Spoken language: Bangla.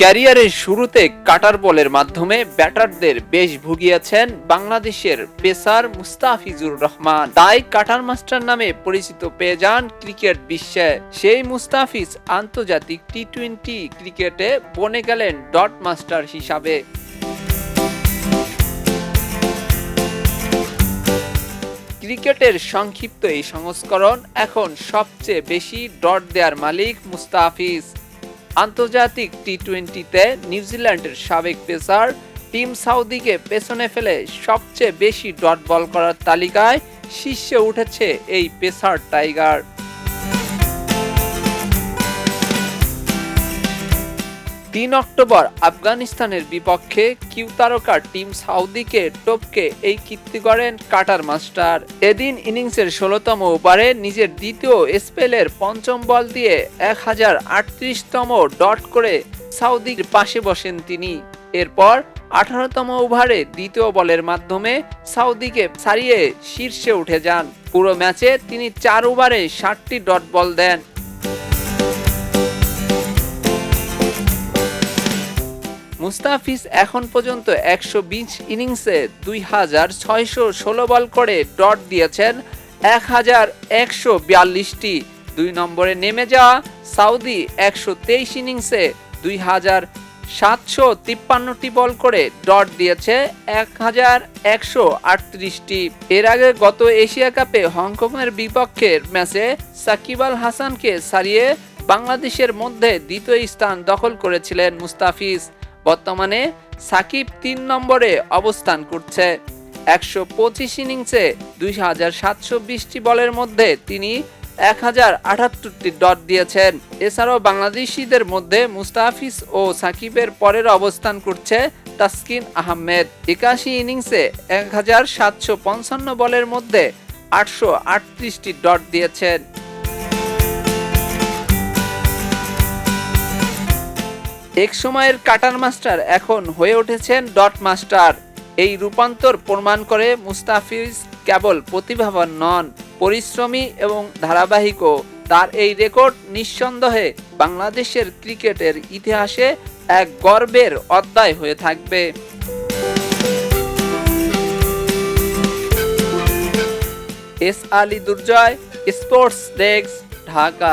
ক্যারিয়ারের শুরুতে কাটার বলের মাধ্যমে ব্যাটারদের বেশ ভুগিয়েছেন বাংলাদেশের পেসার মুস্তাফিজুর রহমান। তাই কাটার মাস্টার নামে পরিচিত পেয়ে যান ক্রিকেট বিশ্বে। সেই মুস্তাফিজ আন্তর্জাতিক টি টোয়েন্টি ক্রিকেটে বনে গেলেন ডট মাস্টার হিসাবে। ক্রিকেটের সংক্ষিপ্ত এই সংস্করণ এখন সবচেয়ে বেশি ডট দেয়ার মালিক মুস্তাফিজ। আন্তর্জাতিক টি টোয়েন্টিতে নিউজিল্যান্ডের সাবেক পেসার টিম সাউদিকে পেছনে ফেলে সবচেয়ে বেশি ডট বল করার তালিকায় শীর্ষে উঠেছে এই পেসার টাইগার। তিন অক্টোবর আফগানিস্তানের বিপক্ষে কিউ তারকা টিম সাউদিকে টপকে এই কীর্তি করেন কাটার মাস্টার। এদিন ইনিংসের ষোলোতম ওভারে নিজের দ্বিতীয় স্পেলের পঞ্চম বল দিয়ে এক হাজার আটত্রিশতম ডট করে সাউদির পাশে বসেন তিনি। এরপর আঠারোতম ওভারে দ্বিতীয় বলের মাধ্যমে সাউদিকে ছাড়িয়ে শীর্ষে উঠে যান। পুরো ম্যাচে তিনি চার ওভারে ষাটটি ডট বল দেন। মুস্তাফিজ এখন পর্যন্ত একশো বিশ ইনিংসে দুই হাজার ছয়শো ষোলো বল করে ডট দিয়েছেন এক হাজার একশো বিয়াল্লিশটি। দুই নম্বরে নেমে যাওয়া সাউদি একশো তেইশ ইনিংসে দুই হাজার সাতশো তিপ্পান্নটি বল করে ডট দিয়েছে এক হাজার একশো আটত্রিশটি। এর আগে গত এশিয়া কাপে হংকংয়ের বিপক্ষের ম্যাচে সাকিব আল হাসানকে সারিয়ে বাংলাদেশের মধ্যে দ্বিতীয় স্থান দখল করেছিলেন মুস্তাফিজ। বর্তমানে সাকিব তিন নম্বরে অবস্থান করছে। একশো পঁচিশ ইনিংসে দুই হাজার সাতশো বিশটি বলের মধ্যে তিনি এক হাজার আটাত্তরটি ডট দিয়েছেন। এছাড়াও বাংলাদেশিদের মধ্যে মুস্তাফিজ ও সাকিবের পরের অবস্থান করছে তাসকিন আহমেদ। একাশি ইনিংসে এক হাজার সাতশো পঞ্চান্ন বলের মধ্যে আটশো আটত্রিশটি ডট দিয়েছেন। এক সময়ের কাটার মাস্টার এখন হয়ে উঠেছেন ডট মাস্টার। এই রূপান্তর প্রমাণ করে মুস্তাফিজ কেবল প্রতিভাবান নন, পরিশ্রমী এবং ধারাবাহিকও। তার এই রেকর্ড নিঃসন্দেহে বাংলাদেশের ক্রিকেটের ইতিহাসে এক গর্বের অধ্যায় হয়ে থাকবে। S Ali Durjoy, sports desk, Dhaka.